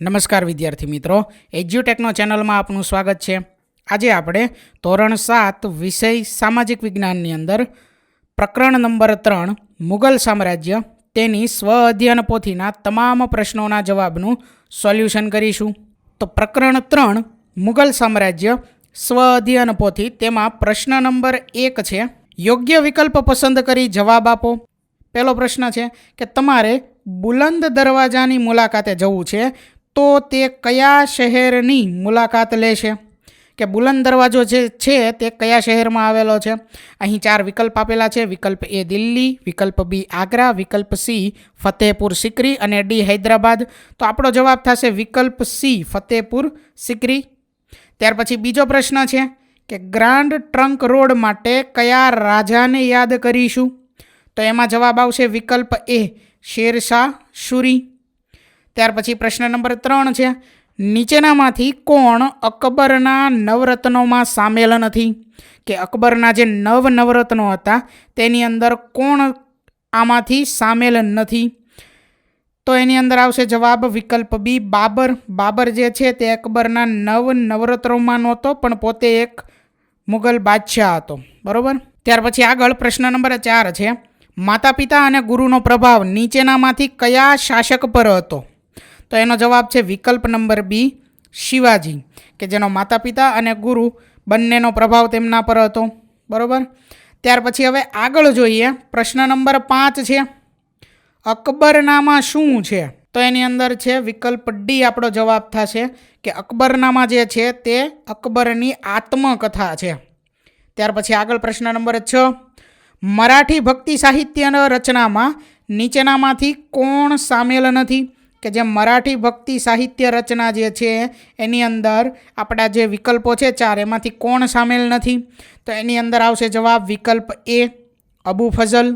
નમસ્કાર વિદ્યાર્થી મિત્રો, એજ્યુટેકનો ચેનલમાં આપનું સ્વાગત છે. આજે આપણે ધોરણ સાત વિષય સામાજિક વિજ્ઞાનની અંદર પ્રકરણ નંબર ત્રણ મુગલ સામ્રાજ્ય, તેની સ્વ અધ્યયન પોથીના તમામ પ્રશ્નોના જવાબનું સોલ્યુશન કરીશું. તો પ્રકરણ ત્રણ મુગલ સામ્રાજ્ય, સ્વ અધ્યયન પોથી, તેમાં પ્રશ્ન નંબર એક છે, યોગ્ય વિકલ્પ પસંદ કરી જવાબ આપો. પહેલો પ્રશ્ન છે કે તમારે બુલંદ દરવાજાની મુલાકાતે જવું છે તો તે કયા શહેરની મુલાકાત લેશે કે બુલંદ દરવાજો જે છે તે કયા શહેરમાં આવેલો છે? અહીં ચાર વિકલ્પ આપેલા છે. વિકલ્પ એ દિલ્હી, વિકલ્પ બી આગ્રા, વિકલ્પ સી ફતેહપુર સિકરી અને ડી હૈદરાબાદ. તો આપણો જવાબ થશે વિકલ્પ સી ફતેહપુર સિકરી. ત્યાર પછી બીજો પ્રશ્ન છે કે ગ્રાન્ડ ટ્રંક રોડ માટે કયા રાજાને યાદ કરીશું? તો એમાં જવાબ આવશે વિકલ્પ એ શેરશાહ શુરી ત્યાર પછી પ્રશ્ન નંબર ત્રણ છે, નીચેનામાંથી કોણ અકબરના નવરત્નોમાં સામેલ નથી? કે અકબરના જે નવ નવરત્નો હતા, તેની અંદર કોણ આમાંથી સામેલ નથી? તો એની અંદર આવશે જવાબ વિકલ્પ બી, બાબર. બાબર જે છે, તે અકબરના નવ નવરત્નોમાં નહોતો, પણ પોતે એક મુગલ બાદશાહ હતો. બરાબર? ત્યાર પછી આગળ પ્રશ્ન નંબર ચાર છે માતા પિતા અને ગુરુનો પ્રભાવ નીચેનામાંથી કયા શાસક પર હતો? તો એનો જવાબ છે વિકલ્પ નંબર બી, શિવાજી, કે જેનો માતા પિતા અને ગુરુ બંનેનો પ્રભાવ તેમના પર હતો. બરાબર? ત્યાર પછી હવે આગળ જોઈએ. પ્રશ્ન નંબર પાંચ છે, અકબરનામા શું છે? તો એની અંદર છે વિકલ્પ ડી આપણો જવાબ થશે કે અકબરનામા જે છે તે અકબરની આત્મકથા છે. ત્યાર પછી આગળ પ્રશ્ન નંબર છ, મરાઠી ભક્તિ સાહિત્યના રચનામાં નીચેનામાંથી કોણ સામેલ નથી? કે જે મરાઠી ભક્તિ સાહિત્ય રચના જે છે એની અંદર આપણા જે વિકલ્પો છે ચાર, એમાંથી કોણ સામેલ નથી? તો એની અંદર આવશે જવાબ વિકલ્પ એ, અબુ ફઝલ.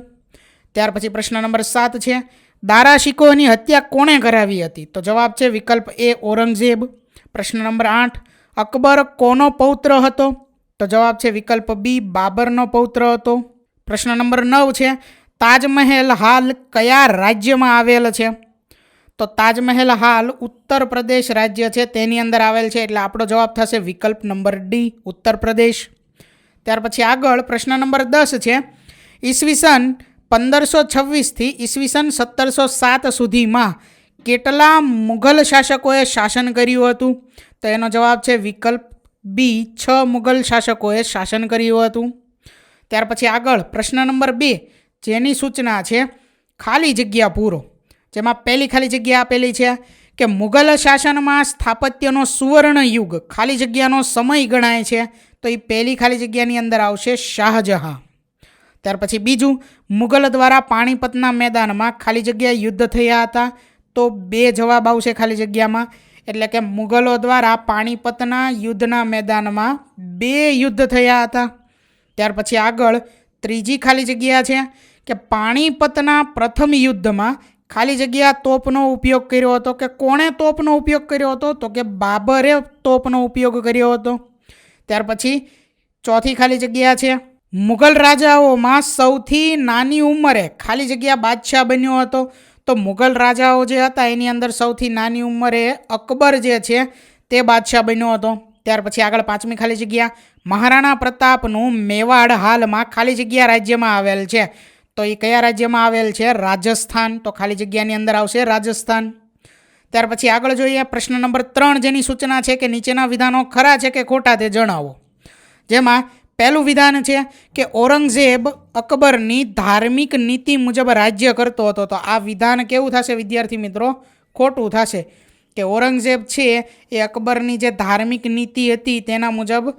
ત્યાર પછી પ્રશ્ન નંબર સાત છે દારા શિકોની હત્યા કોણે કરાવી હતી? તો જવાબ છે વિકલ્પ એ ઔરંગઝેબ. પ્રશ્ન નંબર આઠ, અકબર કોનો પૌત્ર હતો? તો જવાબ છે વિકલ્પ બી, બાબરનો પૌત્ર હતો. પ્રશ્ન નંબર નવ છે, તાજમહેલ હાલ કયા રાજ્યમાં આવેલ છે? તો તાજમહેલ હાલ ઉત્તર પ્રદેશ રાજ્ય છે, તેની અંદર આવેલ છે એટલે આપણો જવાબ થશે વિકલ્પ નંબર ડી, ઉત્તર પ્રદેશ. ત્યાર પછી આગળ પ્રશ્ન નંબર દસ છે, ઈસવીસન પંદરસો છવ્વીસથી ઈસવીસન સત્તરસો સાત સુધીમાં કેટલા મુઘલ શાસકોએ શાસન કર્યું હતું? તો એનો જવાબ છે વિકલ્પ બી, છ મુઘલ શાસકોએ શાસન કર્યું હતું. ત્યાર પછી આગળ પ્રશ્ન નંબર બે, જેની સૂચના છે, ખાલી જગ્યા પૂરો. જેમાં પહેલી ખાલી જગ્યા આપેલી છે કે મુઘલ શાસનમાં સ્થાપત્યનો સુવર્ણ યુગ ખાલી જગ્યાનો સમય ગણાય છે, તો એ પહેલી ખાલી જગ્યાની અંદર આવશે શાહજહાં. ત્યાર પછી બીજું મુઘલ દ્વારા પાણીપતના મેદાનમાં ખાલી જગ્યા યુદ્ધ થયા હતા, તો બે જવાબ આવશે ખાલી જગ્યામાં. એટલે કે મુઘલો દ્વારા પાણીપતના યુદ્ધના મેદાનમાં બે યુદ્ધ થયા હતા. ત્યાર પછી આગળ ત્રીજી ખાલી જગ્યા છે કે પાણીપતના પ્રથમ યુદ્ધમાં ખાલી જગ્યા તોપનો ઉપયોગ કર્યો હતો કે કોણે તોપનો ઉપયોગ કર્યો હતો? તો કે બાબરે તોપનો ઉપયોગ કર્યો હતો. ત્યાર પછી ચોથી ખાલી જગ્યા છે. મુઘલ રાજાઓમાં સૌથી નાની ઉંમરે ખાલી જગ્યા બાદશાહ બન્યો હતો. તો મુઘલ રાજાઓ જે હતા, એની અંદર સૌથી નાની ઉંમરે અકબર જે છે, તે બાદશાહ બન્યો હતો. ત્યાર પછી આગળ પાંચમી ખાલી જગ્યા. મહારાણા પ્રતાપનું મેવાડ હાલમાં ખાલી જગ્યા રાજ્યમાં આવેલ છે. તો એ કયા રાજ્યમાં આવેલ છે? રાજસ્થાન. તો ખાલી જગ્યાની અંદર આવશે રાજસ્થાન. ત્યાર પછી આગળ જોઈએ, પ્રશ્ન નંબર ત્રણ જેની સૂચના છે કે નીચેના વિધાનો ખરા છે કે ખોટા તે જણાવો. જેમાં પહેલું વિધાન છે કે ઔરંગઝેબ અકબરની ધાર્મિક નીતિ મુજબ રાજ્ય કરતો હતો. તો આ વિધાન કેવું થશે વિદ્યાર્થી મિત્રો? ખોટું થશે. કે ઔરંગઝેબ છે એ અકબરની જે ધાર્મિક નીતિ હતી તેના મુજબ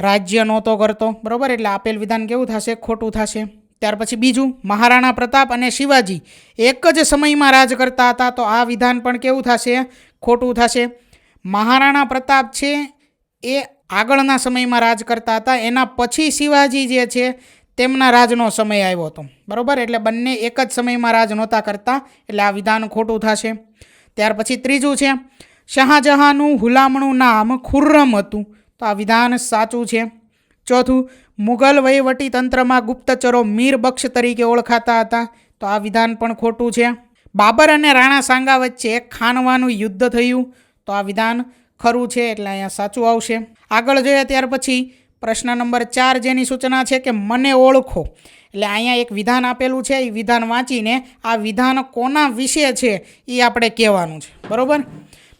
રાજ્ય નહોતો કરતો. બરાબર? એટલે આપેલ વિધાન કેવું થશે? ખોટું થશે. ત્યાર પછી બીજું, મહારાણા પ્રતાપ અને શિવાજી એક જ સમયમાં રાજ કરતા હતા, તો આ વિધાન પણ કેવું થશે? ખોટું થશે. મહારાણા પ્રતાપ છે એ આગળના સમયમાં રાજ કરતા હતા, એના પછી શિવાજી જે છે તેમના રાજનો સમય આવ્યો હતો. બરાબર? એટલે બંને એક જ સમયમાં રાજ નહોતા કરતા, એટલે આ વિધાન ખોટું થશે. ત્યાર પછી ત્રીજું છે, શાહજહાંનું હુલામણું નામ ખુર્રમ હતું, તો આ વિધાન સાચું છે. ચોથું મુઘલ વહીવટી તંત્રમાં ગુપ્તચરો મીર બક્ષ તરીકે ઓળખાતા હતા. તો આ વિધાન પણ ખોટું છે. બાબર અને રાણા સાંગા વચ્ચે ખાનવાનું યુદ્ધ થયું. તો આ વિધાન ખરું છે એટલે અહીંયા સાચું આવશે. આગળ જોઈએ ત્યાર પછી પ્રશ્ન નંબર ચાર જેની સૂચના છે કે મને ઓળખો. એટલે અહીંયા એક વિધાન આપેલું છે. એ વિધાન વાંચીને આ વિધાન કોના વિશે છે એ આપણે કહેવાનું છે. બરાબર?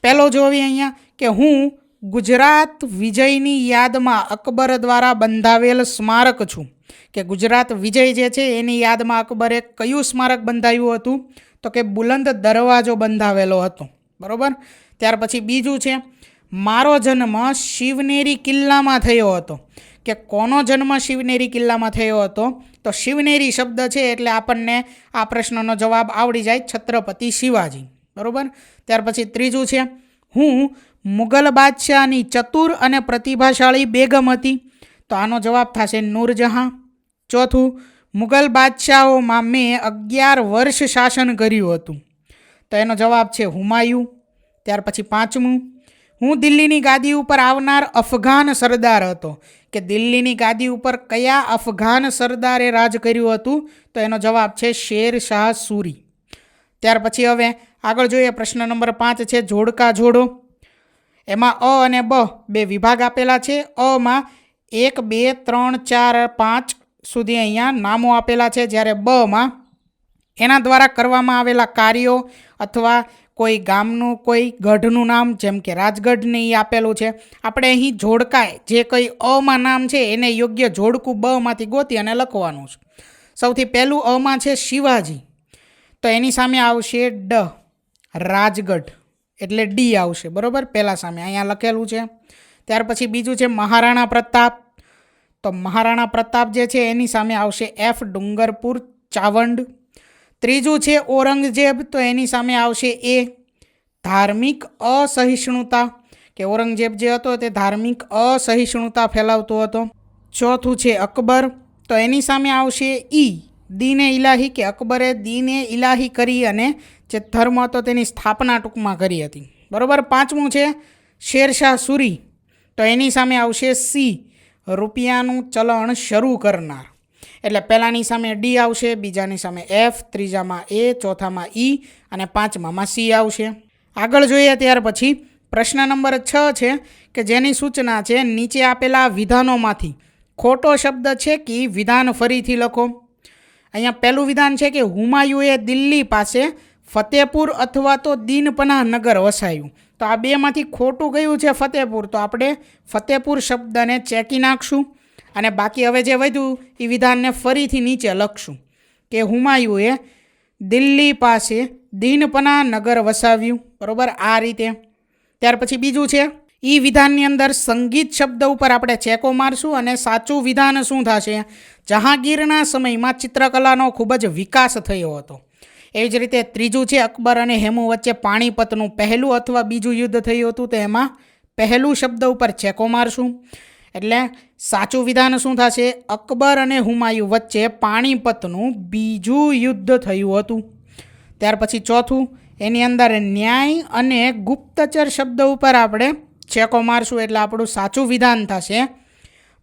પહેલો જોવી અહીંયા કે હું ગુજરાત વિજયની યાદમાં અકબર દ્વારા બંધાવેલ સ્મારક છું. કે ગુજરાત વિજય જે છે એની યાદમાં અકબરે કયું સ્મારક બંધાવ્યું હતું? તો કે બુલંદ દરવાજો બંધાવેલો હતો. બરાબર? ત્યાર પછી બીજું છે, મારો જન્મ શિવનેરી કિલ્લામાં થયો હતો. કે કોનો જન્મ શિવનેરી કિલ્લામાં થયો હતો? તો શિવનેરી શબ્દ છે એટલે આપણને આ પ્રશ્નનો જવાબ આવડી જાય છત્રપતિ શિવાજી. બરાબર? ત્યાર પછી ત્રીજું છે, હું મુગલ બાદશાહની ચતુર અને પ્રતિભાશાળી બેગમ હતી. તો આનો જવાબ થશે નૂરજહાં. ચોથું, મુગલ બાદશાહોમાં મેં અગિયાર વર્ષ શાસન કર્યું હતું. તો એનો જવાબ છે હુમાયુ. ત્યાર પછી પાંચમું, હું દિલ્હીની ગાદી ઉપર આવનાર અફઘાન સરદાર હતો. કે દિલ્હીની ગાદી ઉપર કયા અફઘાન સરદારે રાજ કર્યું હતું? તો એનો જવાબ છે શેર શાહ સૂરી. ત્યાર પછી હવે આગળ જોઈએ પ્રશ્ન નંબર પાંચ છે જોડકા જોડો. એમાં અ અને બ બે વિભાગ આપેલા છે. અમાં એક, બે, ત્રણ, ચાર, પાંચ સુધી અહીંયા નામો આપેલા છે. જ્યારે બમાં એના દ્વારા કરવામાં આવેલા કાર્યો અથવા કોઈ ગામનું, કોઈ ગઢનું નામ, જેમ કે રાજગઢને એ આપેલું છે. આપણે અહીં જોડકાય, જે કંઈ અમાં નામ છે, એને યોગ્ય જોડકું બમાંથી ગોતી અને લખવાનું છે. સૌથી પહેલું અમાં છે શિવાજી. તો એની સામે આવશે ડ, રાજગઢ. એટલે ડી આવશે, બરાબર? પહેલાં સામે, અહીંયા લખેલું છે. ત્યાર પછી બીજું છે મહારાણા પ્રતાપ. તો મહારાણા પ્રતાપ જે છે, એની સામે આવશે એફ ડુંગરપુર, ચાવંડ. ત્રીજું છે ઔરંગઝેબ, તો એની સામે આવશે એ ધાર્મિક અસહિષ્ણુતા. કે ઔરંગઝેબ જે હતો, તે ધાર્મિક અસહિષ્ણુતા ફેલાવતો હતો. ચોથું છે અકબર, તો એની સામે આવશે ઈ દીને ઇલાહી કે અકબરે દીને ઇલાહી કરી અને જે ધર્મ હતો તેની સ્થાપના ટૂંકમાં કરી હતી. બરાબર? પાંચમું છે, શેરશાહ સુરી. તો એની સામે આવશે સી, રૂપિયાનું ચલણ શરૂ કરનાર. એટલે પહેલાંની સામે ડી આવશે, બીજાની સામે એફ, ત્રીજામાં એ, ચોથામાં ઈ અને પાંચમામાં સી આવશે. આગળ જોઈએ ત્યાર પછી, પ્રશ્ન નંબર છ છે કે જેની સૂચના છે, નીચે આપેલા વિધાનોમાંથી ખોટો શબ્દ છે કે વિધાન ફરીથી લખો? અહીંયા પહેલું વિધાન છે કે હુમાયુએ દિલ્હી પાસે ફતેપુર અથવા તો દીનપનાહ નગર વસાયું. તો આ બેમાંથી ખોટું ગયું છે ફતેપુર? તો આપણે ફતેપુર શબ્દને ચેકી નાખશું અને બાકી હવે જે વધ્યું એ વિધાનને ફરીથી નીચે લખશું કે હુમાયુએ દિલ્હી પાસે દીનપના નગર વસાવ્યું. બરાબર? આ રીતે. ત્યાર પછી બીજું છે એ વિધાનની અંદર સંગીત શબ્દ ઉપર આપણે ચેકો મારશું અને સાચું વિધાન શું થશે? જહાંગીરના સમયમાં ચિત્રકલાનો ખૂબ જ વિકાસ થયો હતો. એવી જ રીતે ત્રીજું છે અકબર અને હેમુ વચ્ચે પાણીપતનું પહેલું અથવા બીજું યુદ્ધ થયું હતું તો એમાં પહેલું શબ્દ ઉપર છેકો મારશું. એટલે સાચું વિધાન શું થશે? અકબર અને હુમાયુ વચ્ચે પાણીપતનું બીજું યુદ્ધ થયું હતું. ત્યાર પછી ચોથું, એની અંદર ન્યાય અને ગુપ્તચર શબ્દ ઉપર આપણે છેકો મારશું. એટલે આપણું સાચું વિધાન થશે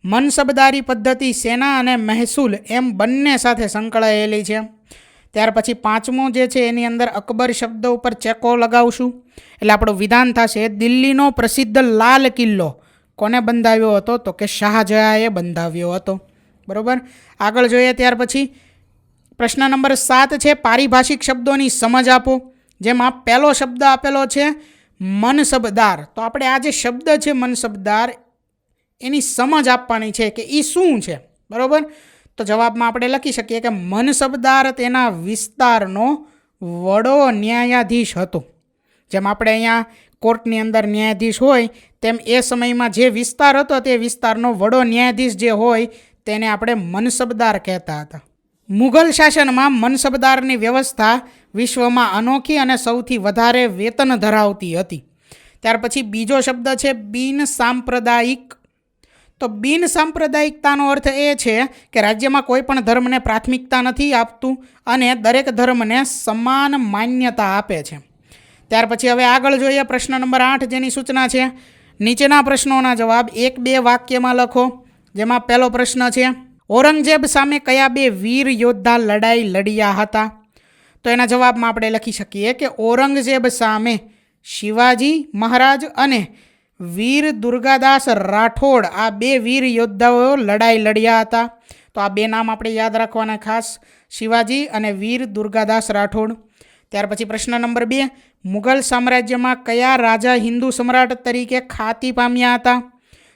મનસબદારી પદ્ધતિ સેના અને મહેસૂલ એમ બંને સાથે સંકળાયેલી છે. ત્યાર પછી પાંચમો જે છે એની અંદર અકબર શબ્દ ઉપર ચેકો લગાવશું. એટલે આપણું વિધાન થશે દિલ્હીનો પ્રસિદ્ધ લાલ કિલ્લો. કોને બંધાવ્યો હતો? તો કે શાહજહાએ બંધાવ્યો હતો. બરાબર? આગળ જોઈએ ત્યાર પછી. પ્રશ્ન નંબર સાત છે પારિભાષિક શબ્દોની સમજ આપો. જેમાં પહેલો શબ્દ આપેલો છે મનસબદાર. તો આપણે આ જે શબ્દ છે મનસબદાર, એની સમજ આપવાની છે કે એ શું છે? બરાબર? તો જવાબમાં આપણે લખી શકીએ કે મનસબદાર તેના વિસ્તારનો વડો ન્યાયાધીશ હતો. જેમ આપણે અહીંયા કોર્ટની અંદર ન્યાયાધીશ હોય, તેમ એ સમયમાં જે વિસ્તાર હતો તે વિસ્તારનો વડો ન્યાયાધીશ જે હોય, તેને આપણે મનસબદાર કહેતા હતા. મુઘલ શાસનમાં મનસબદારની વ્યવસ્થા વિશ્વમાં અનોખી અને સૌથી વધારે વેતન ધરાવતી હતી. ત્યાર પછી બીજો શબ્દ છે, બિન સાંપ્રદાયિક તો બિન સાંપ્રદાયિકતાનો અર્થ એ છે કે રાજ્યમાં કોઈ પણ ધર્મને પ્રાથમિકતા નથી આપતું અને દરેક ધર્મને સમાન માન્યતા આપે છે. ત્યાર પછી હવે આગળ જોઈએ પ્રશ્ન નંબર આઠ જેની સૂચના છે. નીચેના પ્રશ્નોના જવાબ એક બે વાક્યમાં લખો. જેમાં પહેલો પ્રશ્ન છે, ઔરંગઝેબ સામે કયા બે વીર યોદ્ધા લડાઈ લડ્યા હતા? તો એના જવાબમાં આપણે લખી શકીએ કે ઔરંગઝેબ સામે શિવાજી મહારાજ અને વીર દુર્ગાદાસ રાઠોડ, આ બે વીર યોદ્ધાઓ લડાઈ લડ્યા હતા. તો આ બે નામ આપણે યાદ રાખવાના ખાસ. શિવાજી અને વીર દુર્ગાદાસ રાઠોડ. ત્યાર પછી પ્રશ્ન નંબર બે, મુઘલ સામ્રાજ્યમાં કયા રાજા હિન્દુ સમ્રાટ તરીકે ખ્યાતિ પામ્યા હતા?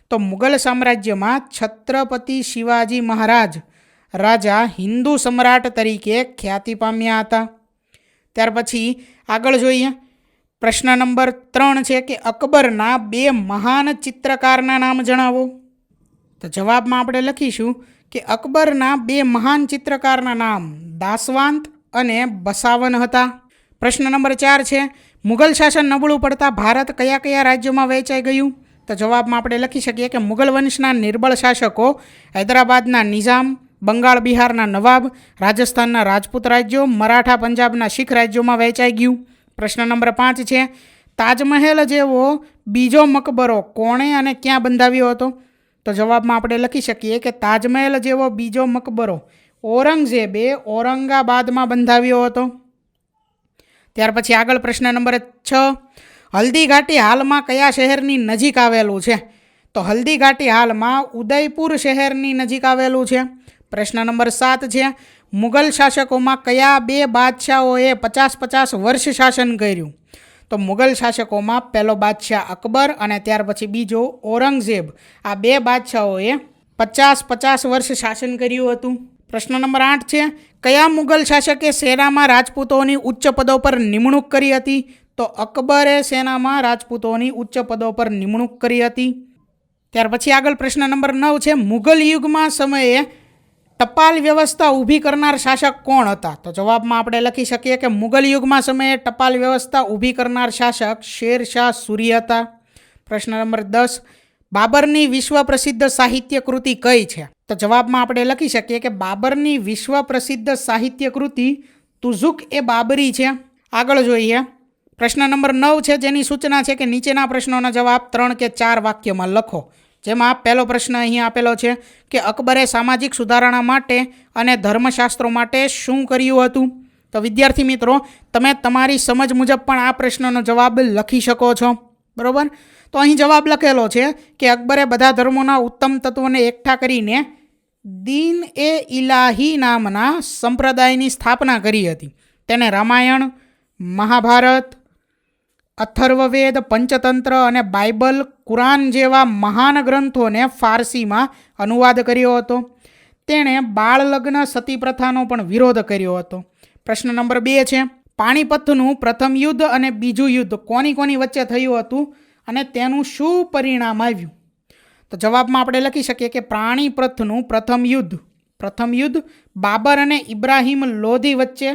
તો મુઘલ સામ્રાજ્યમાં છત્રપતિ શિવાજી મહારાજ રાજા હિન્દુ સમ્રાટ તરીકે ખ્યાતિ પામ્યા હતા. ત્યાર પછી આગળ જોઈએ. પ્રશ્ન નંબર ત્રણ છે કે અકબરના બે મહાન ચિત્રકારના નામ જણાવો. તો જવાબમાં આપણે લખીશું કે અકબરના બે મહાન ચિત્રકારના નામ દાસવાંત અને બસાવન હતા. પ્રશ્ન નંબર ચાર છે, મુઘલ શાસન નબળું પડતા ભારત કયા કયા રાજ્યોમાં વહેંચાઈ ગયું? તો જવાબમાં આપણે લખી શકીએ કે મુઘલ વંશના નિર્બળ શાસકો હૈદરાબાદના નિઝામ, બંગાળ બિહારના નવાબ, રાજસ્થાનના રાજપૂત રાજ્યો, મરાઠા, પંજાબના શીખ રાજ્યોમાં વહેંચાઈ ગયું. પ્રશ્ન નંબર પાંચ છે, તાજમહેલ જેવો બીજો મકબરો કોણે અને ક્યાં બંધાવ્યો હતો? તો જવાબમાં આપણે લખી શકીએ કે તાજમહેલ જેવો બીજો મકબરો ઔરંગઝેબે ઔરંગાબાદમાં બંધાવ્યો હતો. ત્યાર પછી આગળ પ્રશ્ન નંબર છ હલ્દી ઘાટી હાલમાં કયા શહેરની નજીક આવેલું છે? તો હલ્દી ઘાટી હાલમાં ઉદયપુર શહેરની નજીક આવેલું છે. પ્રશ્ન નંબર સાત છે મુઘલ શાસકોમાં કયા બે બાદશાહોએ પચાસ પચાસ વર્ષ શાસન કર્યું? તો મુગલ શાસકોમાં પહેલો બાદશાહ અકબર અને ત્યાર પછી બીજો ઔરંગઝેબ. આ બે બાદશાહોએ પચાસ પચાસ વર્ષ શાસન કર્યું હતું. પ્રશ્ન નંબર આઠ છે, કયા મુગલ શાસકે સેનામાં રાજપૂતોની ઉચ્ચ પદો પર નિમણૂક કરી હતી? તો અકબરે સેનામાં રાજપૂતોની ઉચ્ચ પદો પર નિમણૂક કરી હતી. ત્યાર પછી આગળ પ્રશ્ન નંબર નવ છે મુઘલ યુગમાં સમયે ટપાલ વ્યવસ્થા ઊભી કરનાર શાસક કોણ હતા? તો જવાબમાં આપણે લખી શકીએ કે મુગલ યુગમાં સમયે ટપાલ વ્યવસ્થા ઊભી કરનાર શાસક શેર શાહ સૂરી હતા. પ્રશ્ન નંબર દસ, બાબરની વિશ્વ પ્રસિદ્ધ સાહિત્ય કૃતિ કઈ છે? તો જવાબમાં આપણે લખી શકીએ કે બાબરની વિશ્વ પ્રસિદ્ધ સાહિત્ય કૃતિ તુઝુક એ બાબરી છે. આગળ જોઈએ. પ્રશ્ન નંબર નવ છે જેની સૂચના છે કે નીચેના પ્રશ્નોના જવાબ ત્રણ કે ચાર વાક્યમાં લખો. જેમાં પહેલો પ્રશ્ન અહીં આપેલો છે કે અકબરે સામાજિક સુધારણા માટે અને ધર્મશાસ્ત્રો માટે શું કર્યું હતું? તો વિદ્યાર્થી મિત્રો, તમે તમારી સમજ મુજબ પણ આ પ્રશ્નનો જવાબ લખી શકો છો. બરાબર? તો અહીં જવાબ લખેલો છે કે અકબરે બધા ધર્મોના ઉત્તમ તત્વોને એકઠા કરીને દીન એ ઇલાહી નામના સંપ્રદાયની સ્થાપના કરી હતી. તેને રામાયણ, મહાભારત અથર્વવેદ, પંચતંત્ર અને બાઇબલ, કુરાન જેવા મહાન ગ્રંથોને ફારસીમાં અનુવાદ કર્યો હતો. તેણે બાળ લગ્ન સતી પ્રથાનો પણ વિરોધ કર્યો હતો. પ્રશ્ન નંબર બે છે પાણીપથનું પ્રથમ યુદ્ધ અને બીજું યુદ્ધ કોની કોની વચ્ચે થયું હતું અને તેનું શું પરિણામ આવ્યું? તો જવાબમાં આપણે લખી શકીએ કે પ્રાણીપથનું પ્રથમ યુદ્ધ. પ્રથમ યુદ્ધ બાબર અને ઇબ્રાહિમ લોધી વચ્ચે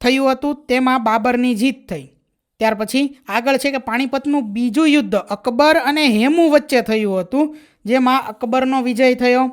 થયું હતું. તેમાં બાબરની જીત થઈ. ત્યાર પછી આગળ છે કે પાણીપતનું બીજું યુદ્ધ અકબર અને હેમુ વચ્ચે થયું હતું, જેમાં અકબરનો વિજય થયો.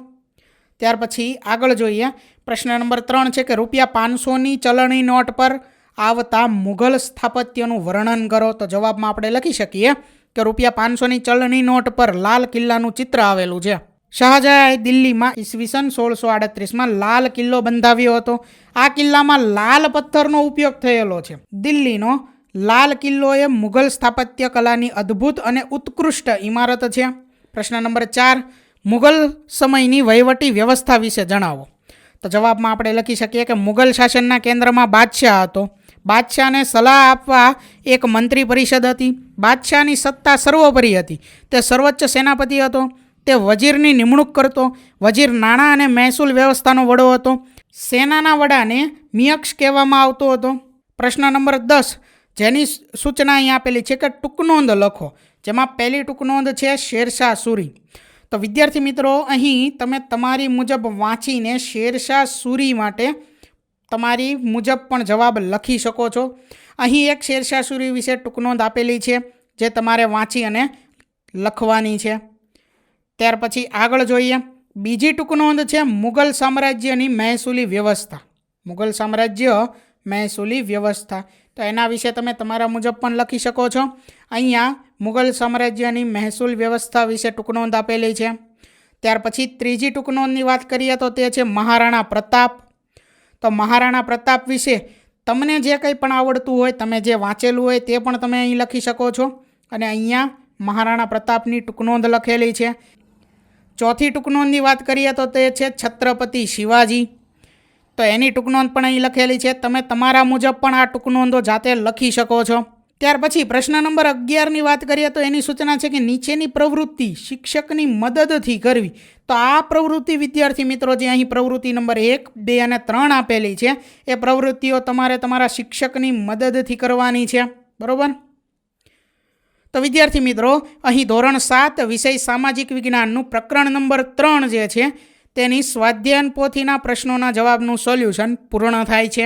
ત્યાર પછી આગળ જોઈએ, પ્રશ્ન નંબર ત્રણ છે કે રૂપિયા પાંચસોની ચલણી નોટ પર આવતા મુઘલ સ્થાપત્યનું વર્ણન કરો. તો જવાબમાં આપણે લખી શકીએ કે રૂપિયા પાંચસોની ચલણી નોટ પર લાલ કિલ્લાનું ચિત્ર આવેલું છે. શાહજહાએ દિલ્હીમાં ઈસવીસન સોળસો આડત્રીસમાં લાલ કિલ્લો બંધાવ્યો હતો. આ કિલ્લામાં લાલ પથ્થરનો ઉપયોગ થયેલો છે. દિલ્હીનો લાલ કિલ્લો એ મુઘલ સ્થાપત્ય કલાની અદ્ભુત અને ઉત્કૃષ્ટ ઇમારત છે. પ્રશ્ન નંબર ચાર, મુઘલ સમયની વહીવટી વ્યવસ્થા વિશે જણાવો. તો જવાબમાં આપણે લખી શકીએ કે મુઘલ શાસનના કેન્દ્રમાં બાદશાહ હતો. બાદશાહને સલાહ આપવા એક મંત્રી પરિષદ હતી. બાદશાહની સત્તા સર્વોપરી હતી. તે સર્વોચ્ચ સેનાપતિ હતો. તે વજીરની નિમણૂક કરતો. વજીર નાણાં અને મહેસૂલ વ્યવસ્થાનો વડો હતો. સેનાના વડાને મિયક્ષ કહેવામાં આવતો હતો. પ્રશ્ન નંબર દસ જેની સૂચના અહીં આપેલી છે કે ટૂંકનોંધ લખો, જેમાં પહેલી ટૂંકનોંધ છે શેરશાહ સુરી. તો વિદ્યાર્થી મિત્રો, અહીં તમે તમારી મુજબ વાંચીને શેરશાહ સૂરી માટે તમારી મુજબ પણ જવાબ લખી શકો છો. અહીં એક શેરશાહ સુરી વિશે ટૂંકનોંધ આપેલી છે, જે તમારે વાંચી અને લખવાની છે. ત્યાર પછી આગળ જોઈએ. બીજી ટૂંકનોંધ છે મુગલ સામ્રાજ્યની મહેસૂલી વ્યવસ્થા. મુગલ સામ્રાજ્ય મહેસૂલી વ્યવસ્થા. તો એના વિશે તમે તમારા મુજબ પણ લખી શકો છો. અહીંયા મુઘલ સામ્રાજ્યની મહેસૂલ વ્યવસ્થા વિશે ટૂંકનોંધ આપેલી છે. ત્યાર પછી ત્રીજી ટૂંકનોંધની વાત કરીએ તો તે છે મહારાણા પ્રતાપ. તો મહારાણા પ્રતાપ વિશે તમને જે કંઈ પણ આવડતું હોય, તમે જે વાંચેલું હોય તે પણ તમે અહીં લખી શકો છો. અને અહીંયા મહારાણા પ્રતાપની ટૂંકનોંધ લખેલી છે. ચોથી ટૂંકનોંધની વાત કરીએ તો તે છે છત્રપતિ શિવાજી. તો એની ટૂંકનોંધ પણ અહીં લખેલી છે. તમે તમારા મુજબ પણ આ ટૂંકનોંધો જાતે લખી શકો છો. ત્યાર પછી પ્રશ્ન નંબર અગિયારની વાત કરીએ તો એની સૂચના છે કે નીચેની પ્રવૃત્તિ શિક્ષકની મદદથી કરવી. તો આ પ્રવૃત્તિ વિદ્યાર્થી મિત્રો જે અહીં પ્રવૃત્તિ નંબર એક, બે અને ત્રણ આપેલી છે, એ પ્રવૃત્તિઓ તમારે તમારા શિક્ષકની મદદથી કરવાની છે. બરાબર? તો વિદ્યાર્થી મિત્રો, અહીં ધોરણ સાત વિષય સામાજિક વિજ્ઞાનનું પ્રકરણ નંબર ત્રણ જે છે તેની સ્વાધ્યાયન પોથીના પ્રશ્નોના જવાબનું સોલ્યુશન પૂર્ણ થાય છે.